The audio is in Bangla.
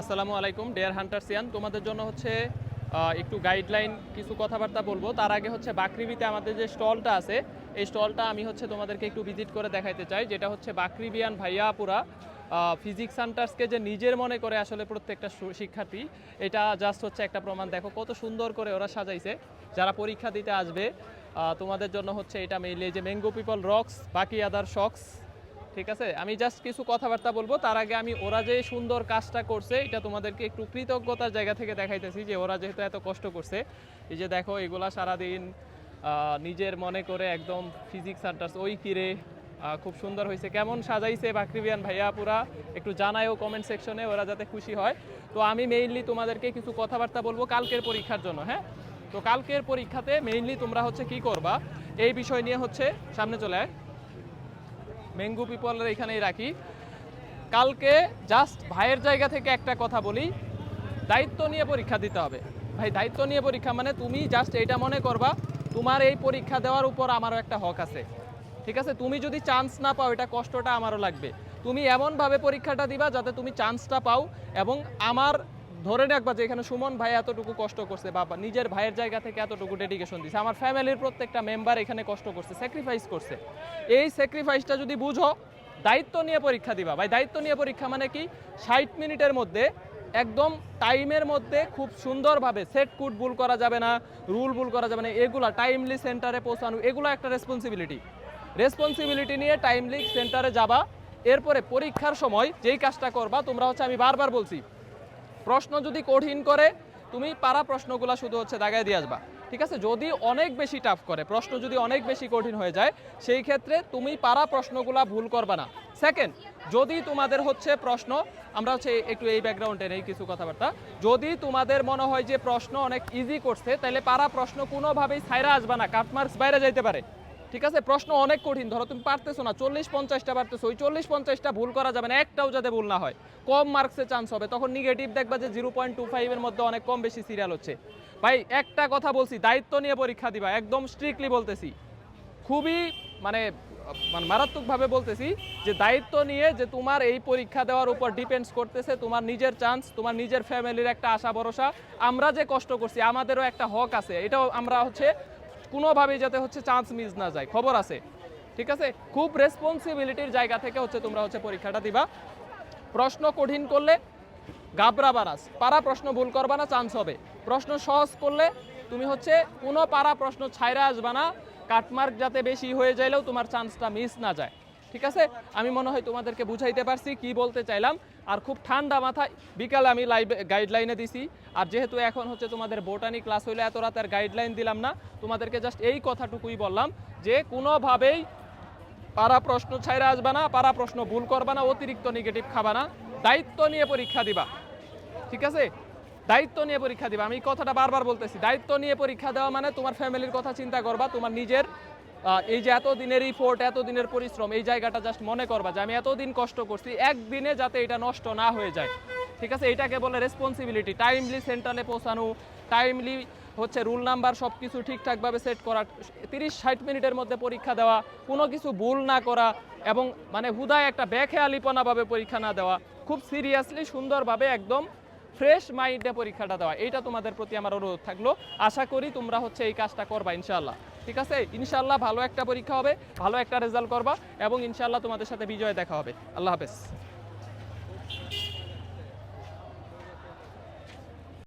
আসসালামু আলাইকুম ডেয়ার হান্টার সিয়ান তোমাদের জন্য হচ্ছে একটু গাইডলাইন কিছু কথাবার্তা বলব। তার আগে হচ্ছে বাকরিবিতে আমাদের যে স্টলটা আছে, এই স্টলটা আমি হচ্ছে তোমাদেরকে একটু ভিজিট করে দেখাইতে চাই, যেটা হচ্ছে বাকরিবিয়ান ভাইয়াপুরা ফিজিক্স হান্টার্সকে যে নিজের মনে করে আসলে প্রত্যেকটা শিক্ষার্থী, এটা জাস্ট হচ্ছে একটা প্রমাণ। দেখো কত সুন্দর করে ওরা সাজাইছে। যারা পরীক্ষা দিতে আসবে তোমাদের জন্য হচ্ছে এটা মেইনলি যে ম্যাঙ্গো পিপল রক্স বাকি আদার শক্স ঠিক আছে? আমি জাস্ট কিছু কথাবার্তা বলব। তার আগে আমি ওরা যে সুন্দর কাজটা করছে এটা তোমাদেরকে একটু কৃতজ্ঞতার জায়গা থেকে দেখাইতেছি যে ওরা যেহেতু এত কষ্ট করছে। এই যে দেখো এগুলা সারাদিন নিজের মনে করে একদম ফিজিক্স সেন্টার্স ওই আহ, খুব সুন্দর হয়েছে কেমন সাজাইছে বাকরিবিয়ান ভাইয়া পুরা? একটু জানায়ও কমেন্ট সেকশনে ওরা যাতে খুশি হয়। তো আমি মেইনলি তোমাদেরকে কিছু কথাবার্তা বলব কালকের পরীক্ষার জন্য হ্যাঁ? তো কালকের পরীক্ষাতে মেইনলি তোমরা হচ্ছে কি করবা? এই বিষয় নিয়ে হচ্ছে সামনে চলে আয়। ম্যাঙ্গো পিপলের এখানেই রাখি। কালকে জাস্ট ভাইয়ের জায়গা থেকে একটা কথা বলি। দায়িত্ব নিয়ে পরীক্ষা দিতে হবে। ভাই, দায়িত্ব নিয়ে পরীক্ষা মানে তুমি জাস্ট এটা মনে করবা, তোমার এই পরীক্ষা দেওয়ার উপর আমারও একটা হক আছে। ঠিক আছে? তুমি যদি চান্স না পাও, এটা কষ্টটা আমারও লাগবে। তুমি এমনভাবে পরীক্ষাটা দিবা যাতে তুমি চান্সটা পাও এবং আমার ধরে রাখবা যে এখানে সুমন ভাই এতটুকু কষ্ট করছে, বাবা, নিজের ভাইয়ের জায়গা থেকে এতটুকু ডেডিকেশন দিছে। আমার ফ্যামিলির প্রত্যেকটা মেম্বার এখানে কষ্ট করছে স্যাক্রিফাইস করছে। এই স্যাক্রিফাইসটা যদি বুঝো, দায়িত্ব নিয়ে পরীক্ষা দিবা। ভাই, দায়িত্ব নিয়ে পরীক্ষা মানে কি? ষাট মিনিটের মধ্যে, একদম টাইমের মধ্যে খুব সুন্দরভাবে সেট কুট ভুল করা যাবে না রুল ভুল করা যাবে না, এগুলা টাইমলি সেন্টারে পৌঁছানো, এগুলো একটা রেসপন্সিবিলিটি রেসপন্সিবিলিটি নিয়ে টাইমলি সেন্টারে যাবা, এরপরে পরীক্ষার সময় যেই কাজটা করবা, তোমরা হচ্ছে আমি বারবার বলছি প্রশ্ন যদি কঠিন করে, তুমি পারা প্রশ্নগুলো শুধু হচ্ছে দাগায় দিয়ে আসবা। ঠিক আছে? যদি অনেক বেশি টাফ করে, প্রশ্ন যদি অনেক বেশি কঠিন হয়ে যায়, সেই ক্ষেত্রে তুমি পারা প্রশ্নগুলা ভুল করবা না। সেকেন্ড যদি তোমাদের হচ্ছে প্রশ্ন, আমরা হচ্ছে একটু এই ব্যাকগ্রাউন্ডে নেই কিছু কথাবার্তা। যদি তোমাদের মনে হয় যে প্রশ্ন অনেক ইজি করছে তাহলে পারা প্রশ্ন কোনোভাবেই ছাইরা আসবা না কাটমার্কস বাইরে যাইতে পারে। ঠিক আছে? প্রশ্ন অনেক কঠিন। ধরো তুমি পারতেছো না, চল্লিশ পঞ্চাশটা পারতেছো, ওই চল্লিশ পঞ্চাশটা ভুল করা যাবে না। একটাও যাতে ভুল না হয়। কম মার্কসে চান্স হবে। তখন নেগেটিভ দেখবা যে জিরো পয়েন্ট টু ফাইভের মধ্যে অনেক কম বেশি সিরিয়াল হচ্ছে। ভাই, একটা কথা বলছি, দায়িত্ব নিয়ে পরীক্ষা দিবা। একদম স্ট্রিক্টলি বলতেছি। খুবই মানে মানে মারাত্মকভাবে বলতেছি যে দায়িত্ব নিয়ে যে তোমার এই পরীক্ষা দেওয়ার উপর ডিপেন্ডস করতেছে, তোমার নিজের চান্স তোমার নিজের ফ্যামিলির একটা আশা, ভরসা। আমরা যে কষ্ট করছি, আমাদেরও একটা হক আছে। এটাও আমরা হচ্ছে কোনোভাবেই যাতে হচ্ছে চান্স মিস না যায়। খবর আছে। ঠিক আছে? খুব রেসপন্সিবিলিটির জায়গা থেকে হচ্ছে তোমরা হচ্ছে পরীক্ষাটা দিবা। প্রশ্ন কঠিন করলে গাবরা বানাস পারা প্রশ্ন ভুল করবা না চান্স হবে। প্রশ্ন সহজ করলে তুমি হচ্ছে কোনো পারা প্রশ্ন ছাইরা আসবা না। কাটমার্ক যাতে বেশি হয়ে যাইলেও তোমার চান্সটা মিস না যায়। ঠিক আছে? আমি মনে হয় তোমাদেরকে বুঝাইতে পারছি কি বলতে চাইলাম। আর খুব ঠান্ডা মাথায় বিকালে আমি লাইভ গাইডলাইনে দিছি। আর যেহেতু এখন হচ্ছে তোমাদের বোটানি ক্লাস হইলে, এত রাতের গাইডলাইন দিলাম না, তোমাদেরকে জাস্ট এই কথাটুকুই বললাম যে কোনোভাবেই পারা প্রশ্ন ছাইরা আসবা না, পারা প্রশ্ন ভুল করবা না, অতিরিক্ত নেগেটিভ খাবা না। দায়িত্ব নিয়ে পরীক্ষা দিবা। ঠিক আছে? দায়িত্ব নিয়ে পরীক্ষা দিবা। আমি কথাটা বারবার বলতেছি। দায়িত্ব নিয়ে পরীক্ষা দেওয়া মানে তোমার ফ্যামিলির কথা চিন্তা করবা, তোমার নিজের এই যে এত দিনের রিপোর্ট এত দিনের পরিশ্রম, এই জায়গাটা জাস্ট মনে করবা যে আমি এতদিন কষ্ট করছি, একদিনে যাতে এটা নষ্ট না হয়ে যায়। ঠিক আছে? এটাকে বলে রেসপন্সিবিলিটি টাইমলি সেন্টারে পৌঁছানো টাইমলি হচ্ছে রুল নাম্বার সব কিছু ঠিকঠাকভাবে সেট করা, তিরিশ ষাট মিনিটের মধ্যে পরীক্ষা দেওয়া, কোনো কিছু ভুল না করা এবং মানে হুদায় একটা ব্যাখেয়ালিপনাভাবে পরীক্ষা না দেওয়া, খুব সিরিয়াসলি সুন্দরভাবে একদম ফ্রেশ মাইন্ডে পরীক্ষাটা দেওয়া এটা তোমাদের প্রতি আমার অনুরোধ থাকল। আশা করি তোমরা হচ্ছে এই কাজটা করবা ইনশাল্লাহ ঠিক আছে? ইনশাল্লাহ ভালো একটা পরীক্ষা হবে, ভালো একটা রেজাল্ট করবা এবং ইনশাল্লাহ তোমাদের সাথে বিজয় দেখা হবে। আল্লাহ হাফেজ।